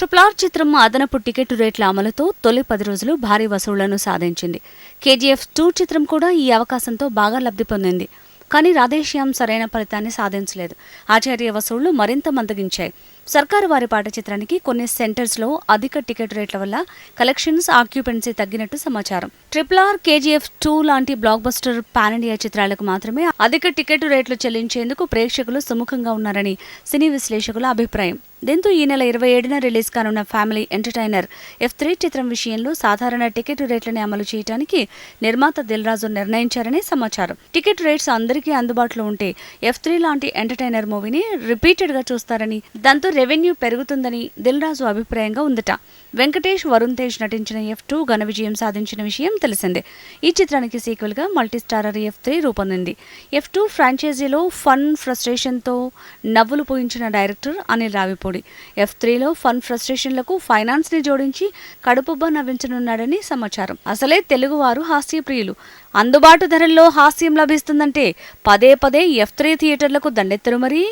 Triple R చిత్రం అదనపు ticket రేట్ల అమలుతో తొలి పది రోజులు భారీ వసూళ్ళను సాధించింది. కేజీఎఫ్ టూ చిత్రం కూడా ఈ అవకాశంతో బాగా లబ్ధి పొందింది. కానీ రాధేశ్యాం సరైన ఫలితాన్ని సాధించలేదు. ఆచార్య వసూళ్ళు మరింత మందగించాయి. సర్కారు వారి పాట చిత్రానికి కొన్ని సెంటర్స్లో అధిక టికెట్ రేట్ల వల్ల కలెక్షన్స్ ఆక్యుపెన్సీ తగ్గినట్టు సమాచారం. ట్రిపుల్ ఆర్ కేజీఎఫ్ టూ లాంటి బ్లాక్ బస్టర్ పాన్ ఇండియా చిత్రాలకు మాత్రమే అధిక టికెట్ రేట్లు చెల్లించేందుకు ప్రేక్షకులు సుముఖంగా ఉన్నారని సినీ విశ్లేషకుల అభిప్రాయం. దీంతో ఈ నెల ఇరవై ఏడున రిలీజ్ కానున్న ఫ్యామిలీ ఎంటర్టైనర్ ఎఫ్ త్రీ చిత్రం విషయంలో సాధారణ టికెట్ రేట్లని అమలు చేయడానికి నిర్మాత దిల్రాజు నిర్ణయించారని సమాచారం. టికెట్ రేట్స్ అందరికీ అందుబాటులో ఉంటే ఎఫ్ త్రీ లాంటి ఎంటర్టైనర్ మూవీని రిపీటెడ్గా చూస్తారని దాంతో రెవెన్యూ పెరుగుతుందని దిల్రాజు అభిప్రాయంగా ఉందట. వెంకటేష్ వరుణ్ తేజ్ నటించిన ఎఫ్ టూ ఘన విజయం సాధించిన విషయం తెలిసిందే. ఈ చిత్రానికి సీక్వెల్గా మల్టీస్టారర్ ఎఫ్ త్రీ రూపొందింది. ఎఫ్ టూ ఫ్రాంచైజీలో ఫన్ ఫ్రస్ట్రేషన్తో నవ్వులు పోయించిన డైరెక్టర్ అనిల్ రావిపూడి. ఎఫ్ త్రీలో ఫన్ ఫ్రస్ట్రేషన్లకు ఫైనాన్స్ని జోడించి కడుపుబ్బ నవ్వించనున్నాడని సమాచారం. అసలే తెలుగువారు హాస్యప్రియులు. అందుబాటు ధరల్లో హాస్యం లభిస్తుందంటే పదే పదే ఎఫ్ త్రీ థియేటర్లకు దండెత్తరు మరి.